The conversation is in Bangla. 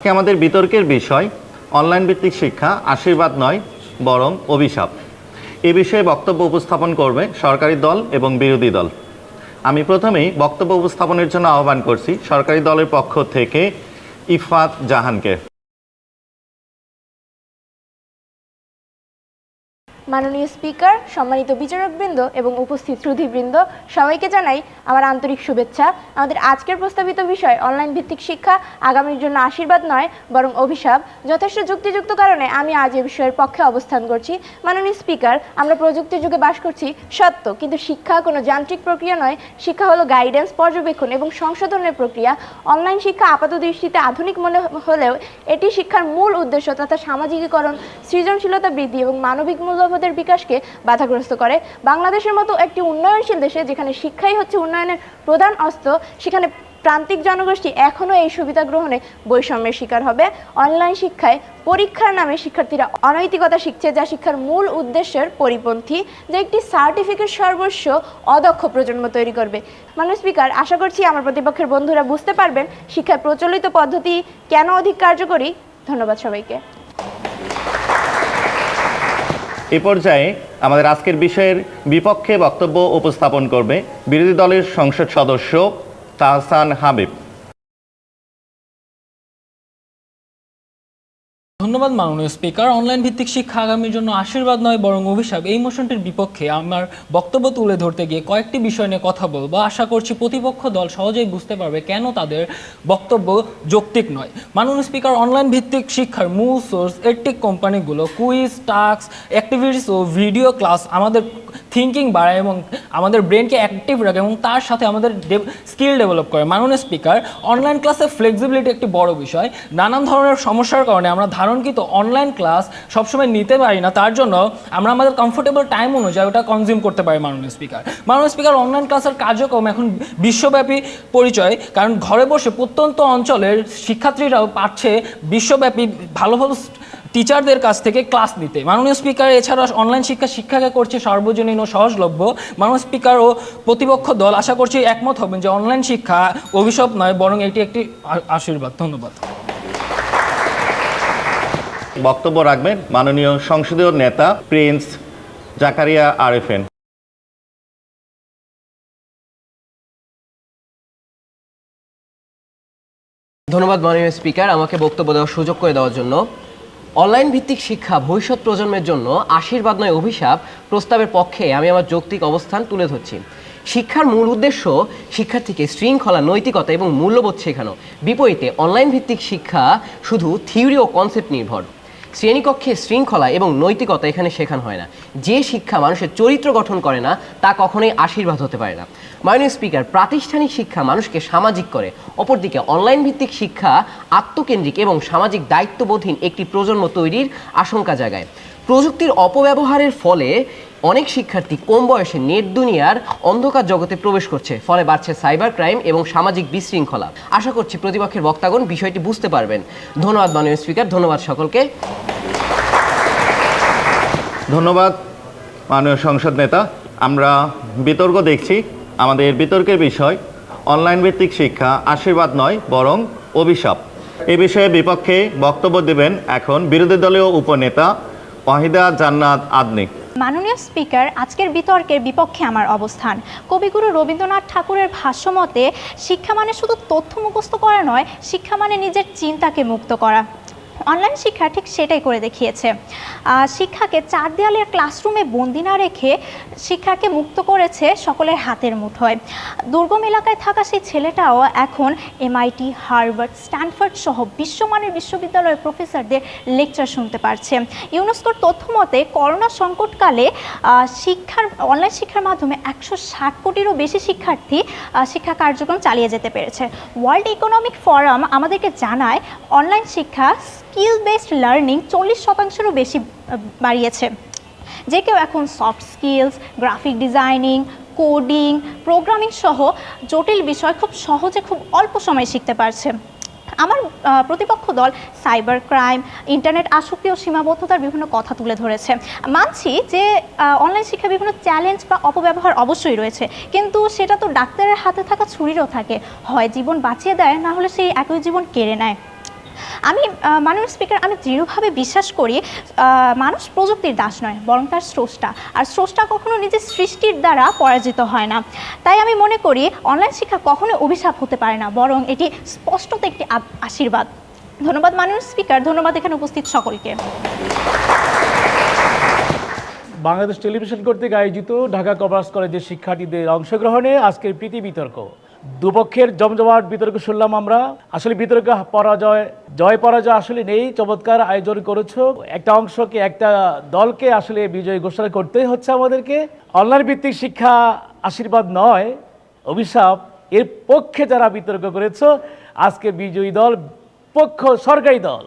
আমাদের বিতর্কের বিষয় অনলাইন ভিত্তিক শিক্ষা আশীর্বাদ নয়, বরং অভিশাপ। এ বিষয়ে বক্তব্য উপস্থাপন করবে সরকারি দল এবং বিরোধী দল। আমি প্রথমেই বক্তব্য উপস্থাপনের জন্য আহ্বান করছি সরকারি দলের পক্ষ থেকে ইফাত জাহানকে। মাননীয় স্পিকার, সম্মানিত বিচারকবৃন্দ এবং উপস্থিত শ্রুতিবৃন্দ সবাইকে জানাই আমার আন্তরিক শুভেচ্ছা। আমাদের আজকের প্রস্তাবিত বিষয় অনলাইন ভিত্তিক শিক্ষা, আগামীর জন্য আশীর্বাদ নয়, বরং অভিশাপ। যথেষ্ট যুক্তিযুক্ত কারণে আমি আজ এ বিষয়ের পক্ষে অবস্থান করছি। মাননীয় স্পিকার, আমরা প্রযুক্তির যুগে বাস করছি সত্য, কিন্তু শিক্ষা কোনো যান্ত্রিক প্রক্রিয়া নয়। শিক্ষা হলো গাইডেন্স পর্যবেক্ষণ এবং সংশোধনের প্রক্রিয়া। অনলাইন শিক্ষা আপাত দৃষ্টিতে আধুনিক মনে হলেও এটি শিক্ষার মূল উদ্দেশ্য তথা সামাজিকীকরণ, সৃজনশীলতা বৃদ্ধি এবং মানবিক মূল্যবোধের বিকাশকে বাধাগ্রস্ত করে। বাংলাদেশের মতো একটি উন্নয়নশীল দেশে যেখানে শিক্ষাই হচ্ছে উন্নয়নের প্রধান অস্ত্র, সেখানে প্রান্তিক জনগোষ্ঠী এখনও এই সুবিধা গ্রহণে বৈষম্যের শিকার হবে। অনলাইন শিক্ষায় পরীক্ষার নামে শিক্ষার্থীরা অনৈতিকতা শিখছে, যা শিক্ষার মূল উদ্দেশ্যের পরিপন্থী, যা একটি সার্টিফিকেট সর্বস্ব অদক্ষ প্রজন্ম তৈরি করবে। মানুষ স্পিকার, আশা করছি আমার প্রতিপক্ষের বন্ধুরা বুঝতে পারবেন শিক্ষার প্রচলিত পদ্ধতি কেন অধিক কার্যকরী। ধন্যবাদ সবাইকে। এ পর্যায়ে আমাদের আজকের বিষয়ের বিপক্ষে বক্তব্য উপস্থাপন করবে বিরোধী দলের সংসদ সদস্য তাহসান হাবিব। ধন্যবাদ মাননীয় স্পিকার। অনলাইন ভিত্তিক শিক্ষা আগামীর জন্য আশীর্বাদ নয়, বরং অভিশাপ। এই মোশনটির বিপক্ষে আমার বক্তব্য তুলে ধরতে গিয়ে কয়েকটি বিষয় নিয়ে কথা বলব। আশা করছি প্রতিপক্ষ দল সহজেই বুঝতে পারবে কেন তাদের বক্তব্য যৌক্তিক নয়। মাননীয় স্পিকার অনলাইন ভিত্তিক শিক্ষার মূল সোর্স এডটেক কোম্পানিগুলো কুইজ টাস্ক অ্যাক্টিভিটিস ও ভিডিও ক্লাস আমাদের থিঙ্কিং বাড়ায় এবং আমাদের ব্রেনকে অ্যাক্টিভ রাখে এবং তার সাথে আমাদের স্কিল ডেভেলপ করে। মাননীয় স্পিকার অনলাইন ক্লাসে ফ্লেক্সিবিলিটি একটি বড় বিষয়। নানান ধরনের সমস্যার কারণে আমরা ধারণকৃত অনলাইন ক্লাস সবসময় নিতে পারি না, তার জন্য আমরা আমাদের কমফোর্টেবল টাইম অনুযায়ী ওটা কনজিউম করতে পারি মাননীয় স্পিকার মাননীয় স্পিকার অনলাইন ক্লাসের কার্যক্রম এখন বিশ্বব্যাপী পরিচয়, কারণ ঘরে বসে প্রত্যন্ত অঞ্চলের শিক্ষার্থীরাও পাচ্ছে বিশ্বব্যাপী ভালো ভালো টিচারদের কাছ থেকে ক্লাস নিতে। মাননীয় স্পিকার এছাড়া অনলাইন শিক্ষা শিক্ষাকে করছে সার্বজনীন ও সহজলভ্য। মাননীয় স্পিকার ও প্রতিপক্ষ দল, আশা করছি একমত হবেন যে অনলাইন শিক্ষা অভিশাপ নয়, বরং এটি একটি আশীর্বাদ। ধন্যবাদ। বক্তব্য রাখবেন মাননীয় সংসদীয় নেতা প্রিন্স জাকারিয়া আরেফেন। ধন্যবাদ মাননীয় স্পিকার আমাকে বক্তব্য দেওয়ার সুযোগ করে দেওয়ার জন্য। অনলাইন ভিত্তিক শিক্ষা ভবিষ্যৎ প্রজন্মের জন্য আশীর্বাদ নয় অভিশাপ প্রস্তাবের পক্ষে আমি আমার যৌক্তিক অবস্থান তুলে ধরছি। শিক্ষার মূল উদ্দেশ্য শিক্ষার্থীকে শৃঙ্খলা, নৈতিকতা এবং মূল্যবোধ শেখানো। বিপরীতে, অনলাইন ভিত্তিক শিক্ষা শুধু থিওরি ও কনসেপ্ট নির্ভর। শ্রেণীকক্ষে শৃঙ্খলা এবং নৈতিকতা এখানে শেখানো হয় না। যে শিক্ষা মানুষের চরিত্র গঠন করে না, তা কখনোই আশীর্বাদ হতে পারে না। মাননীয় স্পিকার, প্রাতিষ্ঠানিক শিক্ষা মানুষকে সামাজিক করে। অপরদিকে অনলাইন ভিত্তিক শিক্ষা আত্মকেন্দ্রিক এবং সামাজিক দায়িত্ববোধহীন একটি প্রজন্ম তৈরির আশঙ্কা জাগায়। প্রযুক্তির অপব্যবহারের ফলে অনেক শিক্ষার্থী কম বয়সে নেট দুনিয়ার অন্ধকার জগতে প্রবেশ করছে, ফলে বাড়ছে সাইবার ক্রাইম এবং সামাজিক বিশৃঙ্খলা। আশা করছি প্রতিপক্ষের বক্তাগণ বিষয়টি বুঝতে পারবেন। ধন্যবাদ, মাননীয় স্পিকার। ধন্যবাদ সকলকে। ধন্যবাদ, মাননীয় সংসদ নেতা। আমরা বিতর্ক দেখছি, আমাদের বিতর্কের বিষয় অনলাইন ভিত্তিক শিক্ষা আশীর্বাদ নয়, বরং অভিশাপ। এ বিষয়ে বিপক্ষে বক্তব্য দেবেন এখন বিরোধী দলীয় উপনেতা ওয়াহিদা জান্নাত আদনি। মাননীয় স্পিকার, আজকের বিতর্কের বিপক্ষে আমার অবস্থান। কবিগুরু রবীন্দ্রনাথ ঠাকুরের ভাষ্যমতে, শিক্ষা মানে শুধু তথ্য মুখস্থ করা নয়, শিক্ষা মানে নিজের চিন্তাকে মুক্ত করা। অনলাইন শিক্ষা ঠিক সেটাই করে দেখিয়েছে। শিক্ষাকে চার দেওয়ালের ক্লাসরুমে বন্দি না রেখে শিক্ষাকে মুক্ত করেছে সকলের হাতের মুঠোয়। দুর্গম এলাকায় থাকা সেই ছেলেটাও এখন এমআইটি হার্ভার্ড স্ট্যানফোর্ড সহ বিশ্বমানের বিশ্ববিদ্যালয়ের প্রফেসরদের লেকচার শুনতে পারছে। ইউনেস্কোর তথ্য মতে, করোনা সংকটকালে শিক্ষার অনলাইন শিক্ষার মাধ্যমে একশো ষাট কোটিরও বেশি শিক্ষার্থী শিক্ষা কার্যক্রম চালিয়ে যেতে পেরেছে। ওয়ার্ল্ড ইকোনমিক ফোরাম আমাদেরকে জানায় অনলাইন শিক্ষা স্কিল বেসড লার্নিং চল্লিশ শতাংশেরও বেশি বাড়িয়েছে। যে কেউ এখন soft skills graphic designing coding programming সহ জটিল বিষয় খুব সহজে খুব অল্প সময়ে শিখতে পারছে। আমার প্রতিপক্ষ দল সাইবার ক্রাইম ইন্টারনেট আসক্তি ও সীমাবদ্ধতার বিভিন্ন কথা তুলে ধরেছে। মানছি যে অনলাইন শিক্ষা বিভিন্ন চ্যালেঞ্জ বা অপব্যবহার অবশ্যই রয়েছে। কিন্তু সেটা তো ডাক্তারের হাতে থাকা ছুরিরও থাকে। হয় জীবন বাঁচিয়ে দেয়, না হলে সেই একই জীবন কেড়ে নেয়। আমি মাননীয় স্পিকার আমি দৃঢ়ভাবে বিশ্বাস করি মানুষ প্রযুক্তির দাস নয়, বরং তার স্রষ্টা। আর স্রষ্টা কখনো নিজের সৃষ্টির দ্বারা পরাজিত হয় না। তাই আমি মনে করি, অনলাইন শিক্ষা কখনো অভিশাপ হতে পারে না, বরং এটি স্পষ্টত একটি আশীর্বাদ। ধন্যবাদ, মাননীয় স্পিকার ধন্যবাদ এখানে উপস্থিত সকলকে। বাংলাদেশ টেলিভিশন কর্তৃক আয়োজিত ঢাকা কমার্স কলেজের শিক্ষার্থীদের অংশগ্রহণে আজকের প্রীতি বিতর্ক। দুপক্ষের জমজমাট বিতর্ক শুনলাম আমরা। আসলে বিতর্ক পরাজয়, জয় পরাজয় আসলে নেই, চমৎকার আয়োজন করেছ। একটা অংশকে, একটা দলকে আসলে বিজয় ঘোষণা করতেই হচ্ছে আমাদেরকে। অনলাইন ভিত্তিক শিক্ষা আশীর্বাদ নয়, অভিশাপ। এর পক্ষে যারা বিতর্ক করেছ, আজকে বিজয়ী দল, পক্ষ, সরকারি দল।